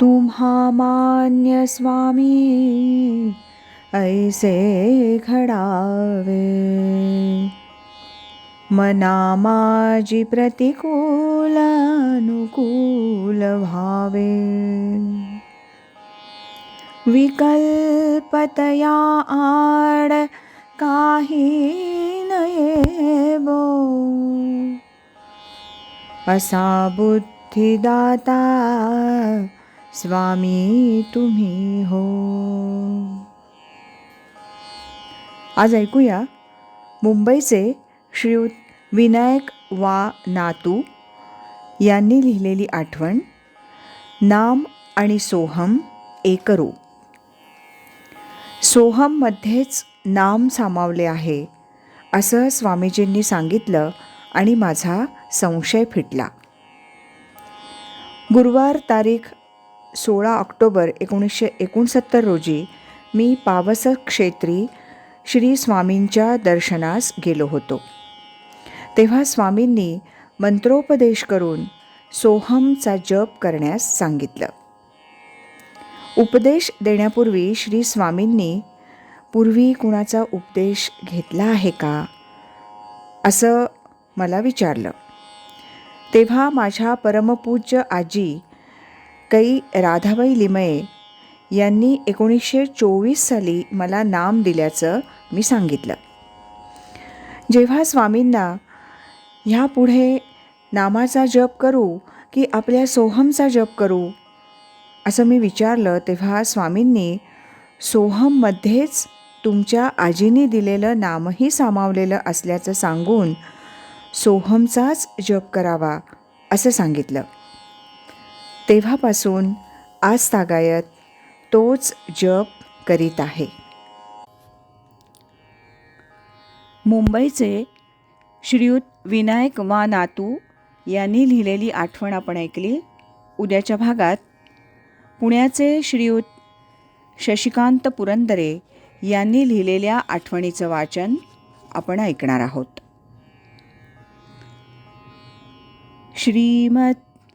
तुम्हा मान्य स्वामी ऐसे घडावे मना माझी प्रतिकूल अनुकूल भावे विकल्पतया आड काही नयेबो असा बुद्धिदाता स्वामी तुम्ही हो. आज ऐकूया मुंबईचे श्रीयुत विनायक वा नातू यांनी लिहिलेली आठवण नाम आणि सोहम एकरूप सोहममध्येच नाम सामावले आहे असं स्वामीजींनी सांगितलं आणि माझा संशय फिटला. गुरुवार तारीख सोळा ऑक्टोबर एकोणीसशे एकोणसत्तर रोजी मी पावस क्षेत्री श्री स्वामींच्या दर्शनास गेलो होतो. तेव्हा स्वामींनी मंत्रोपदेश करून सोहमचा जप करण्यास सांगितलं. उपदेश देण्यापूर्वी श्री स्वामींनी पूर्वी कुणाचा उपदेश घेतला आहे का? असं मला विचारलं. तेव्हा माझ्या परमपूज्य आजी कै राधाबाई लिमये यांनी एकोणीसशे चोवीस साली मला नाम दिल्याचं मी सांगितलं. जेव्हा स्वामींना ह्यापुढे नामाचा जप करू की आपल्या सोहमचा जप करू असं मी विचारलं तेव्हा स्वामींनी सोहममध्येच तुमच्या आजीने दिलेलं नामही सामावलेलं असल्याचं सांगून सोहमचाच जप करावा असं सांगितलं. तेव्हापासून आज तागायत तोच जप करीत आहे. मुंबईचे श्रीयुत विनायक वा नातू यांनी लिहिलेली आठवण आपण ऐकली. उद्याच्या भागात पुण्याचे श्रीयुत शशिकांत पुरंदरे यांनी लिहिलेल्या आठवणीचं वाचन आपण ऐकणार आहोत. श्रीमत